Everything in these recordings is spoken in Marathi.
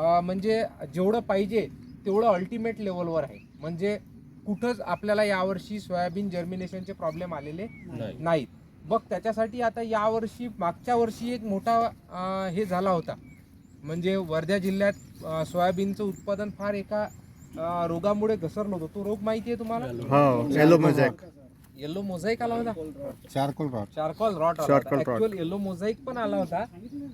अं, म्हणजे जेवढं पाहिजे तेवढं अल्टिमेट लेवलवर आहे. म्हणजे कुठंच आपल्याला यावर्षी सोयाबीन जर्मिनेशनचे प्रॉब्लेम आलेले नाहीत. बघ त्याच्यासाठी आता यावर्षी मागच्या वर्षी एक मोठा हे झाला होता. म्हणजे वर्धा जिल्ह्यात सोयाबीनचं उत्पादन फार एका रोगामुळे घसरलं होतं. तो रोग माहिती आहे तुम्हाला? हो येलो मोझाईक आला होता. Charcoal rot charcoal rot rot. Actual yellow mosaic पण आला होता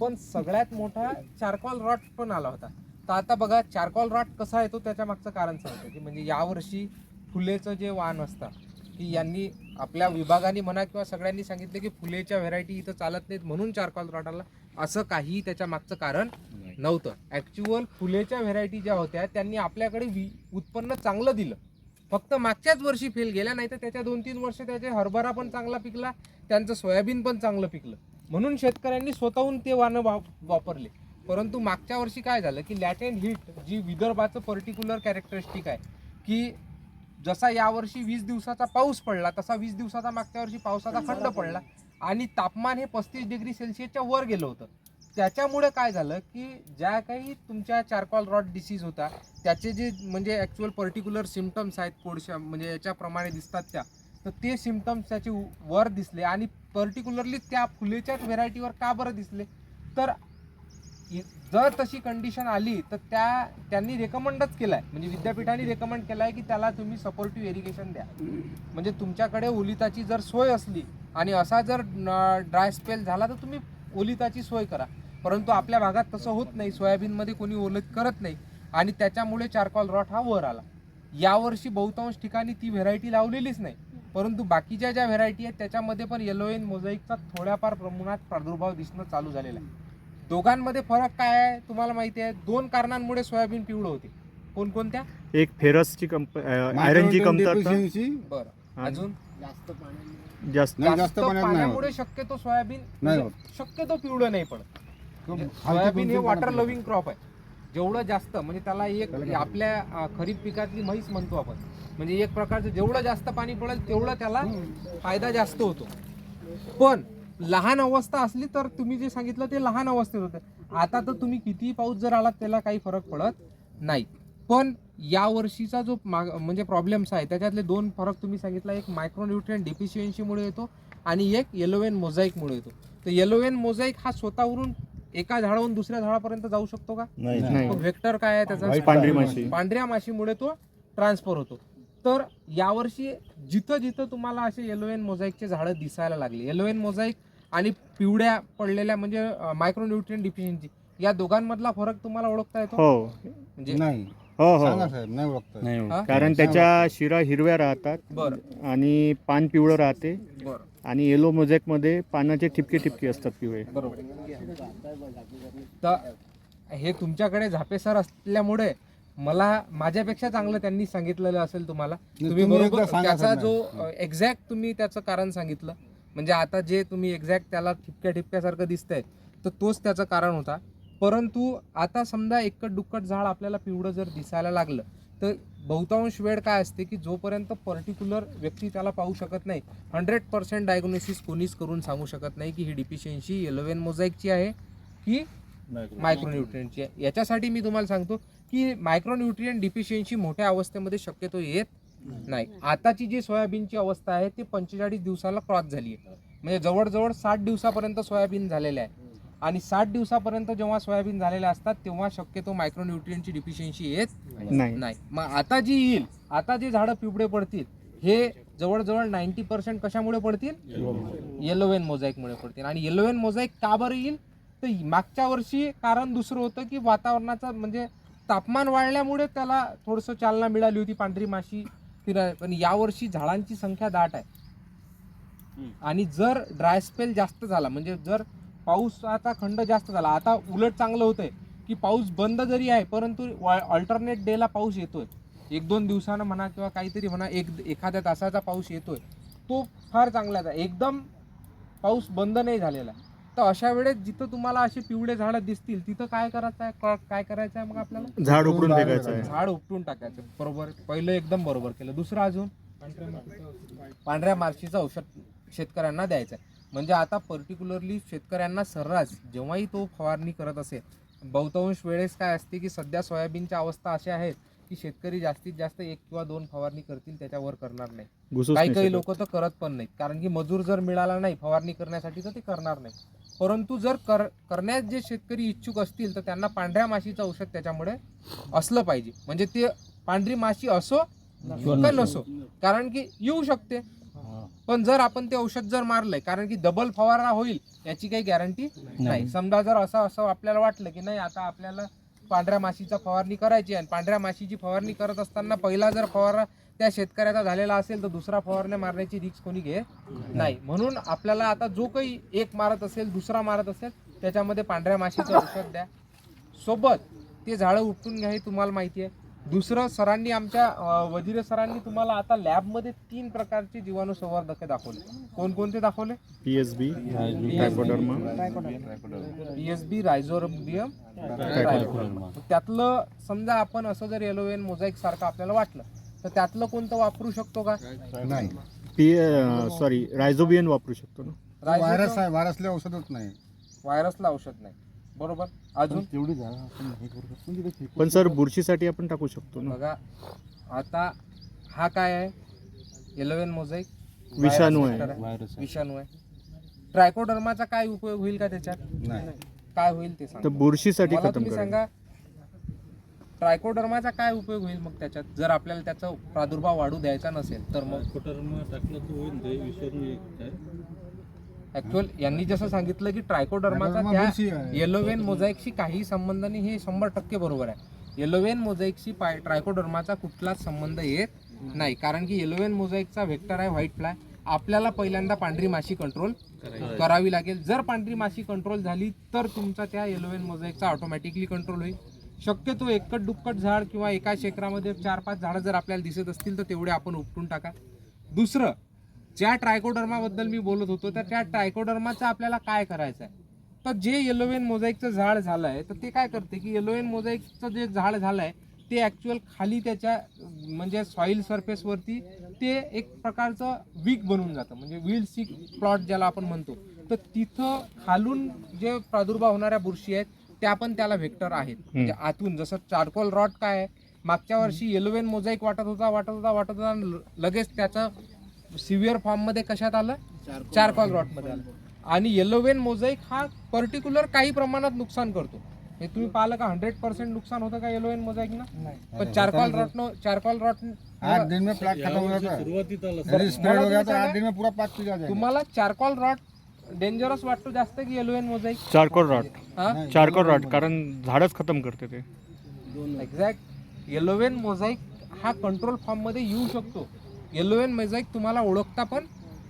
पण सगळ्यात मोठा चारकॉल रॉट पण आला होता. तर आता बघा चारकॉल रॉट कसा येतो त्याच्या मागचं कारण सांगतो की म्हणजे यावर्षी फुलेचं जे वाण असतं की यांनी आपल्या विभागाने म्हणा किंवा सगळ्यांनी सांगितलं की फुलेच्या व्हेरायटी इथं चालत नाहीत म्हणून चारकॉल रॉट आला. असं काही त्याच्या मागचं कारण नव्हतं. ऍक्च्युअल फुलेच्या व्हेरायटी ज्या होत्या त्यांनी आपल्याकडे वि- उत्पन्न चांगलं दिलं. फक्त मागच्याच वर्षी फेल गेल्या नाही तर त्याच्या दोन तीन वर्ष त्याचे हरभरा पण चांगला पिकला त्यांचं सोयाबीन पण चांगलं पिकलं. म्हणून शेतकऱ्यांनी स्वतःहून ते वाहनं वा वापरले. परंतु मागच्या वर्षी काय झालं की लॅटेन हिट जी विदर्भाचं पर्टिक्युलर कॅरेक्टरिस्टिक आहे की जसा यावर्षी वीस दिवसाचा पाऊस पडला तसा वीस दिवसाचा मागच्या वर्षी पावसाचा खंड पडला आणि तापमान हे पस्तीस डिग्री सेल्सिअसच्या वर गेलं होतं. त्याच्यामुळे काय झालं की ज्या काही तुमच्या चारकॉल रॉड डिसीज होता त्याचे जे म्हणजे ॲक्च्युअल पर्टिक्युलर सिमटम्स आहेत कोडशा म्हणजे याच्याप्रमाणे दिसतात त्या तर ते सिमटम्स त्याचे वर दिसले आणि पर्टिक्युलरली त्या फुलेच्याच व्हेरायटीवर का बरं दिसले? तर जर तशी कंडिशन आली तर त्या त्यांनी रेकमेंडच केलाय. म्हणजे विद्यापीठाने रेकमेंड केलाय की त्याला तुम्ही सपोर्टिव्ह इरिगेशन द्या. म्हणजे तुमच्याकडे ओलिताची जर सोय असली आणि असा जर ड्राय स्पेल झाला तर तुम्ही ओलिताची सोय करा. परंतु आपल्या भागात तसं होत नाही. सोयाबीनमध्ये कोणी ओलत करत नाही. आणि त्याच्यामुळे चारकॉल रॉट हा वर आला. यावर्षी बहुतांश ठिकाणी ती व्हेरायटी लावलेलीच नाही. परंतु बाकीच्या ज्या व्हेरायटी आहेत त्याच्यामध्ये पण येलो एन मोझाईकचा थोड्याफार प्रमाणात प्रादुर्भाव दिसणं चालू झालेला आहे. दोघांमध्ये फरक काय आहे तुम्हाला माहिती आहे. दोन कारणांमुळे सोयाबीन पिवळं होते. कोणकोणत्या? एक फेरसची आयरनची कमतरता. बरं. अजून? जास्त जास्त पाण्यामुळे शक्यतो सोयाबीन म्हणजे शक्यतो पिवळं नाही पडत. सोयाबीन हे वॉटर लव्हिंग क्रॉप आहे. जेवढं जास्त म्हणजे त्याला एक आपल्या अं, खरीप पिकातली म्हैस म्हणतो आपण. म्हणजे एक प्रकारचं जेवढं जास्त पाणी पडेल तेवढं त्याला फायदा जास्त होतो. पण लहान अवस्था असली तर तुम्ही जे सांगितलं ते लहान अवस्थेत होतं. आता तर तुम्ही कितीही पाऊस जर आला त्याला काही फरक पडत नाही. पण या वर्षीचा जो माग म्हणजे प्रॉब्लेम्स आहे त्याच्यातले दोन फरक तुम्ही सांगितला. एक मायक्रोन्युट्रियन डिफिशियन्सीमुळे येतो आणि एक येलोवेन मोझाईकमुळे येतो. तर येलोवेन मोझाईक हा स्वतःवरून एका झाडावरून दुसऱ्या झाडापर्यंत जाऊ शकतो का? नाही. व्हेक्टर काय आहे त्याचा? पांढरी माशी. पांढऱ्या माशीमुळे तो ट्रान्सफर होतो. तर यावर्षी जिथं जिथं तुम्हाला असे येलोवेन मोझाईकचे झाडं दिसायला लागले येलोवेन मोझाईक आणि पिवळ्या पडलेल्या म्हणजे मायक्रोन्युट्रियन डिफिशियन्सी या दोघांमधला फरक तुम्हाला ओळखता येतो? हो. म्हणजे नाही. हो सांगा हो नाही ओळखत? कारण त्याच्या शिरा हिरव्या राहतात बरं. आणि पान पिवळं राहते. बरं. आणि येलो मोझॅकमध्ये पानाचे ठिपके ठिपके असतात पिवळे बरोबर. तर हे तुमच्याकडे झापेसर असल्यामुळे मला माझ्यापेक्षा चांगलं त्यांनी सांगितलेलं असेल तुम्हाला. तुम्ही बरोबर एकदा सांगा त्याचा सर जो एक्झॅक्ट तुम्ही त्याचं कारण सांगितलं. म्हणजे आता जे तुम्ही एक्झॅक्ट त्याला ठिपक्या ठिपक्यासारखं दिसतंय तर तोच त्याचं कारण होता. परंतु आता समजा एकट दुक्कट झाड आपल्याला पिवळं जर दिसायला लागलं तर बहुतांश वेळ काय असते की जोपर्यंत पर्टिक्युलर व्यक्ती त्याला पाहू शकत नाही हंड्रेड पर्सेंट डायग्नोसिस कोणीच करून सांगू शकत नाही की ही डिफिशियन्सी येलोवेन मोझाईकची आहे की मायक्रोन्युट्रियनची आहे. याच्यासाठी मी तुम्हाला सांगतो की मायक्रोन्युट्रियन डिफिशियन्सी मोठ्या अवस्थेमध्ये शक्यतो येत नाही. आताची जी सोयाबीनची अवस्था आहे ती पंचेचाळीस दिवसाला क्रॉस झाली आहे. म्हणजे जवळजवळ साठ दिवसापर्यंत सोयाबीन झालेलं आहे. आणि साठ दिवसापर्यंत जेव्हा सोयाबीन झालेल्या असतात तेव्हा शक्यतो मायक्रोन्युट्रियनची डिफिशियन्सी येत नाही. नाही. मग आता जी येईल आता जे झाडं पिवळे पडतील हे जवळजवळ नाईन्टी पर्सेंट कशामुळे पडतील? येलोवेन मोझाईकमुळे पडतील. आणि येलोवेन मोझाईक का बरं येईल? तर मागच्या वर्षी कारण दुसरं होतं की वातावरणाचं म्हणजे तापमान वाढल्यामुळे त्याला थोडंसं चालना मिळाली होती पांढरी माशी फिराय पण यावर्षी झाडांची संख्या दाट आहे. आणि जर ड्राय स्पेल जास्त झाला म्हणजे जर पाऊसाचा खंड जास्त झाला. आता उलट चांगलं होतंय की पाऊस बंद जरी आहे परंतु अल्टरनेट डेला पाऊस येतोय. एक दोन दिवसानं म्हणा किंवा काहीतरी म्हणा एक एखाद्या तासाचा पाऊस येतोय. तो फार चांगला आहे. एकदम पाऊस बंद नाही झालेला तर अशा वेळेस जिथं तुम्हाला असे पिवळे झाडं दिसतील तिथं काय करायचं आहे काय करायचं आहे मग आपल्याला? झाड उकडून फेकायचं आहे. झाड उपटून टाकायचं. बरोबर. पहिलं एकदम बरोबर केलं. दुसरं अजून? पांढऱ्या मार्शीचं औषध शेतकऱ्यांना द्यायचं आहे म्हणजे आता पर्टिक्युलरली शेतकऱ्यांना सर्रास जेव्हाही तो फवारणी करत असेल बहुतांश वेळेस काय असते की सध्या सोयाबीनच्या अवस्था अशा आहेत की शेतकरी जास्तीत जास्त एक किंवा दोन फवारणी करतील त्याच्यावर करणार नाही. काही काही. लोक तर करत पण नाहीत. कारण की मजूर जर मिळाला नाही फवारणी करण्यासाठी तर ते करणार नाही. परंतु जर कर करण्यास जे शेतकरी इच्छुक असतील तर त्यांना पांढऱ्या माशीचं औषध त्याच्यामुळे असलं पाहिजे. म्हणजे ते पांढरी माशी असो का नसो. कारण की येऊ शकते. पण जर आपण ते औषध जर मारलंय कारण की डबल फवारा होईल याची काही गॅरंटी नाही. समजा जर असं असं आपल्याला वाटलं की नाही आता आपल्याला पांढऱ्या माशीचा फवारणी करायची आणि पांढऱ्या माशीची फवारणी करत असताना पहिला जर फवारा त्या शेतकऱ्याचा झालेला असेल तर दुसरा फवारण्या मारण्याची रिक्स कोणी घे नाही. म्हणून आपल्याला आता जो काही एक मारत असेल दुसरा मारत असेल त्याच्यामध्ये पांढऱ्या माशीचं औषध द्या. सोबत ते झाडं उपटून घ्या हे तुम्हाला माहिती आहे. दुसरं सरांनी आमच्या वजिरे सरांनी तुम्हाला आता लॅबमध्ये तीन प्रकारचे जीवाणू संवर्धक दाखवले. कोणकोणते दाखवले? ट्रायकोडर्मा. पीएसबी रायझोरबियम त्यातलं समजा आपण असं जर येलोवेन मोझाईक सारखं आपल्याला वाटलं तर त्यातलं कोणतं वापरू शकतो का? नाही. पी सॉरी रायझोबियन वापरू शकतो ना? व्हायरस आहे व्हायरसला औषधच नाही. व्हायरसला औषध नाही. बरोबर? अजून? तेवढी झाडं आपण हे करू शकतो. म्हणजे ते पण सर बुरशीसाठी आपण टाकू शकतो ना? बघा आता हा काय आहे? येलोवेन मोझाईक विषाणू आहे. व्हायरस आहे. विषाणू आहे. ट्रायकोडर्माचा काय उपयोग होईल का त्याच्यात? नाही. काय होईल ते तर सांगा बुरशीसाठी मला खतम तुम्ही करा. सांगा ट्रायकोडर्माचा काय उपयोग होईल मग त्याच्यात? जर आपल्याला त्याचा प्रादुर्भाव वाढू द्यायचा नसेल तर मग? ऍक्च्युअल यांनी जसं सांगितलं की ट्रायकोडर्माचा ट्रायकोडर्मा त्या. येलोवेन मोझाईकशी काही संबंध नाही हे शंभर टक्के बरोबर आहे. येलोवेन मोझाईकशी पाय ट्रायकोडर्माचा कुठलाच संबंध येत नाही. कारण की येलोवेन मोझाईकचा व्हेक्टर आहे व्हाईट फ्लाय आपल्याला पहिल्यांदा पांढरी माशी कंट्रोल करावी लागेल. जर पांढरी माशी कंट्रोल झाली तर तुमचा त्या येलोवेन मोझाईकचा ऑटोमॅटिकली कंट्रोल होईल. शक्यतो एकट दुप्पट झाड किंवा एका क्षेत्रामध्ये चार पाच झाडं जर आपल्याला दिसत असतील तर तेवढे आपण उपटून टाका. दुसरं ज्या ट्रायकोडर्माबद्दल मी बोलत होतो तर त्या ट्रायकोडर्माचं आपल्याला काय करायचं आहे? तर जे येलोवेन मोझाईकचं झाड झालं आहे तर ते काय करते की येलोवेन मोझाईकचं जे झाड झालं आहे ते ॲक्च्युअल खाली त्याच्या म्हणजे सॉईल सरफेसवरती ते एक प्रकारचं वीक बनून जातं. म्हणजे विल सीक प्लॉट ज्याला आपण म्हणतो. तर तिथं खालून जे प्रादुर्भाव होणाऱ्या बुरशी आहेत त्या पण त्याला व्हेक्टर आहेत. म्हणजे आतून जसं चारकोल रॉट काय आहे मागच्या वर्षी येलोवेन मोझाईक वाटत होता वाटत होता वाटत होता लगेच त्याचं सिव्हिअर फॉर्ममध्ये कशात आलं? चारकॉल रॉटमध्ये आलं. आणि येलोवेन मोझाईक हा पर्टिक्युलर काही प्रमाणात नुकसान करतो. हे तुम्ही पाहिलं का? हंड्रेड पर्सेंट नुकसान होतं का येलोवेन मोझाईक ना? पण चारकॉल रॉट चारकॉल रॉट आठ दिन में प्लाट खत्म हो जाता. है यदि स्प्रेड हो गया तो आठ दिन में पूरा प्लाट पिघल जाएगा. तुम्हाला चारकॉल रॉट डेंजरस वाटतो जास्त की yellow vein mosaic charcoal rot हा? चारकोल रॉट कारण झाडच खतम करते ते. एक्झॅक्ट येलोवेन मोझाईक हा कंट्रोल फॉर्ममध्ये येऊ शकतो. येलोवेन मोझाईक तुम्हाला ओळखता पण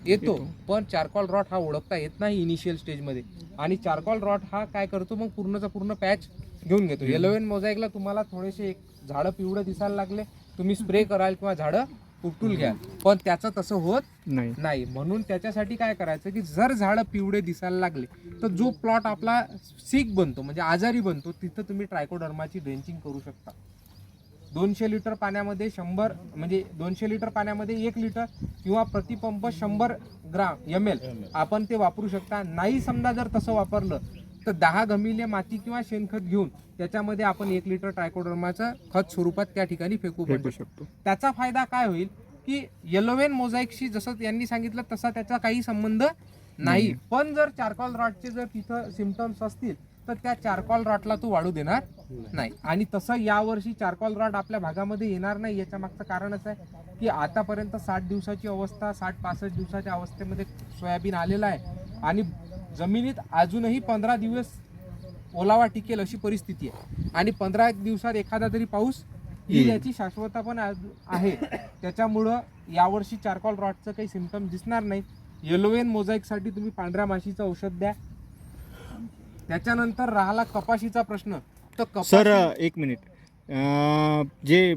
येतो. पण चारकॉल रॉट हा ओळखता येत नाही इनिशियल स्टेजमध्ये आणि चारकॉल रॉट हा काय करतो मग पूर्णचा पूर्ण पॅच घेऊन घेतो. येलोवेन मोझाईकला तुम्हाला थोडेसे एक झाडं पिवळं दिसायला लागले. तुम्ही स्प्रे कराल किंवा झाडं उपटून घ्याल. पण त्याचं तसं होत नाही. नाही. म्हणून त्याच्यासाठी काय करायचं की जर झाडं पिवळे दिसायला लागले तर जो प्लॉट आपला सीक बनतो म्हणजे आजारी बनतो तिथं तुम्ही ट्रायकोडर्माची ड्रेंचिंग करू शकता. दोनशे लिटर पाण्यामध्ये शंभर म्हणजे दोनशे लिटर पाण्यामध्ये एक लिटर किंवा प्रतिपंप शंभर ग्राम एम एल आपण ते वापरू शकता. नाही समजा जर तसं वापरलं तर दहा गमिले माती किंवा शेणखत घेऊन त्याच्यामध्ये आपण एक लिटर ट्रायकोडर्माचं खत स्वरूपात त्या ठिकाणी फेकू फेकू शकतो. त्याचा फायदा काय होईल की येलोवेन मोझाईकशी जसं यांनी सांगितलं तसा त्याचा काही संबंध नाही. पण जर चारकॉल रॉटचे जर तिथं सिमटम्स असतील तर त्या चारकॉल रॉटला तू वाढू देणार नाही. आणि तसं यावर्षी चारकॉल रॉट आपल्या भागामध्ये येणार नाही याच्या मागचं कारणच आहे की आतापर्यंत साठ दिवसाची अवस्था साठ पासष्ट दिवसाच्या अवस्थेमध्ये सोयाबीन आलेलं आहे. आणि जमिनीत अजूनही पंधरा दिवस ओलावा टिकेल अशी परिस्थिती आहे. आणि पंधरा दिवसात एखादा तरी पाऊस येईल. याची शाश्वता पण आहे. त्याच्यामुळं यावर्षी चारकॉल रॉटचं काही सिमटम दिसणार नाही. येलोवेन मोझाईकसाठी तुम्ही पांढऱ्या माशीचं औषध द्या. त्याच्यानंतर राहिला कपाशीचा प्रश्न. तर सर कपाशी एक मिनिट. अं, जे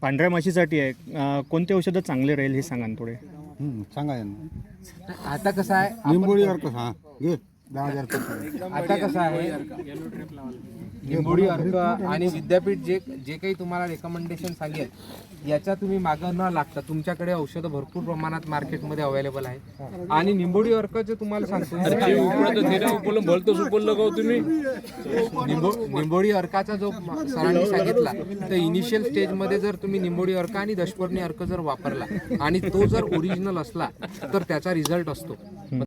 पांढऱ्या माशीसाठी आहे अं, कोणते औषधं चांगले राहील हे सांगा ना थोडे. हम्म, सांगा यांना. आता कसं आहे आपण- हा घे दहा हजार आता कसं आहे निंबोडी अर्क आणि विद्यापीठ जे जे काही तुम्हाला रेकमेंडेशन सांगेल याच्या तुम्ही मागं न लागता तुमच्याकडे औषधं भरपूर प्रमाणात मार्केटमध्ये अवेलेबल आहे. आणि निंबोडी अर्क जे तुम्हाला सांगतो निंबो निंबोडी अर्काचा जो सरांनी सांगितला तर इनिशियल स्टेजमध्ये जर तुम्ही निंबोडी अर्क आणि दशपर्णी अर्क जर वापरला आणि तो जर ओरिजिनल असला तर त्याचा रिझल्ट असतो.